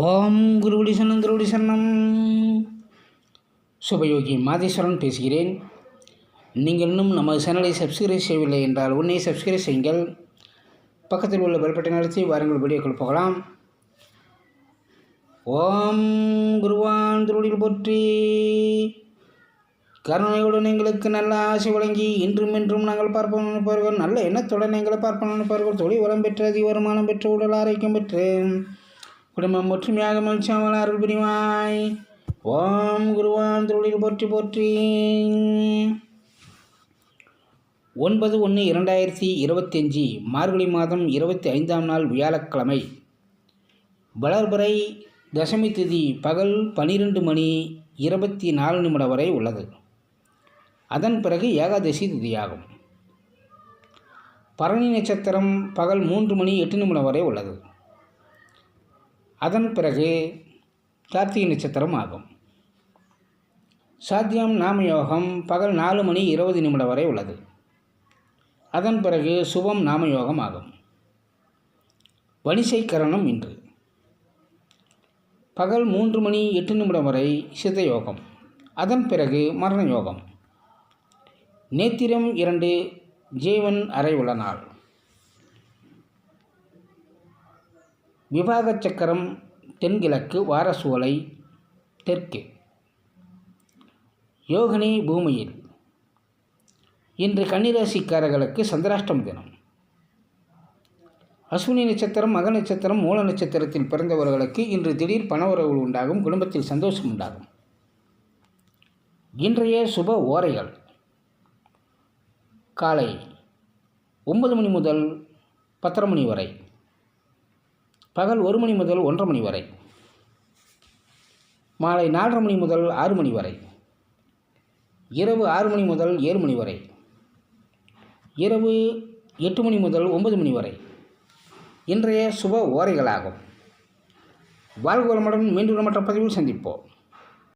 ஓம் குருவடி சன்னம் திருவடி சன்னம் சுபயோகி மாதேஸ்வரன் பேசுகிறேன். நீங்கள் இன்னும் நமது சேனலை சப்ஸ்கிரைப் செய்யவில்லை என்றால் உன்னை சப்ஸ்கிரைப் செய்யுங்கள். பக்கத்தில் உள்ள பெல்பட்டை நடத்தி வாருங்கள் வீடியோக்கள் போகலாம். ஓம் குருவான் திருவடியில் போற்றி. கருணையுடன் எங்களுக்கு நல்ல ஆசை வழங்கி இன்றும் என்றும் நாங்கள் பார்ப்போம் நினைப்பார்கள் நல்ல எண்ணத்துடன் எங்களை பார்ப்போம் நினைப்பார்கள் தொழில் வளம் பெற்று அதிக வருமானம் பெற்று உடல் ஆரோக்கியம் பெற்று குடும்பம் ஒற்றுமையாக மகிழ்ச்சியாமல் அருள் புரிவாய். ஓம் குருவான் திருவடியில் போற்றி போற்றி. ஒன்பது ஒன்று இரண்டாயிரத்தி இருபத்தஞ்சி மார்கழி மாதம் இருபத்தி ஐந்தாம் நாள் வியாழக்கிழமை. வளர்பிறை தசமி திதி பகல் பனிரெண்டு மணி இருபத்தி நாலு நிமிடம் வரை உள்ளது. அதன் பிறகு ஏகாதசி திதியாகும். பரணி நட்சத்திரம் பகல் மூன்று மணி எட்டு நிமிடம் வரை உள்ளது. அதன் பிறகு கார்த்திகை நட்சத்திரம் ஆகும். சாத்தியம் நாமயோகம் பகல் நாலு மணி இருபது நிமிடம் வரை உள்ளது. அதன் பிறகு சுபம் நாமயோகம் ஆகும். வணிசை கரணம் இன்று. பகல் மூன்று மணி எட்டு நிமிடம் வரை சித்த யோகம். அதன் பிறகு மரண யோகம். நேத்திரம் இரண்டு ஜீவன் அறை உள்ள நாள். விவாக சக்கரம் தென்கிழக்கு வாரசூலை தெற்கு. யோகினி பூமியில். இன்று கன்னிராசிக்காரர்களுக்கு சந்திராஷ்டம் தினம். அஸ்வினி நட்சத்திரம் மக நட்சத்திரம் மூல நட்சத்திரத்தில் பிறந்தவர்களுக்கு இன்று திடீர் பணவரவுகள் உண்டாகும் குடும்பத்தில் சந்தோஷம் உண்டாகும். இன்றைய சுப ஓரைகள். காலை ஒன்பது மணி முதல் பத்தரை மணி வரை. பகல் ஒரு மணி முதல் ஒன்றரை மணி வரை. மாலை நாலரை மணி முதல் ஆறு மணி வரை. இரவு ஆறு மணி முதல் ஏழு மணி வரை. இரவு எட்டு மணி முதல் ஒன்பது மணி வரை. இன்றைய சுப ஓரைகளாகும். வாழ்வுகளமுடன் மீண்டும் மற்ற பதிவில் சந்திப்போம்.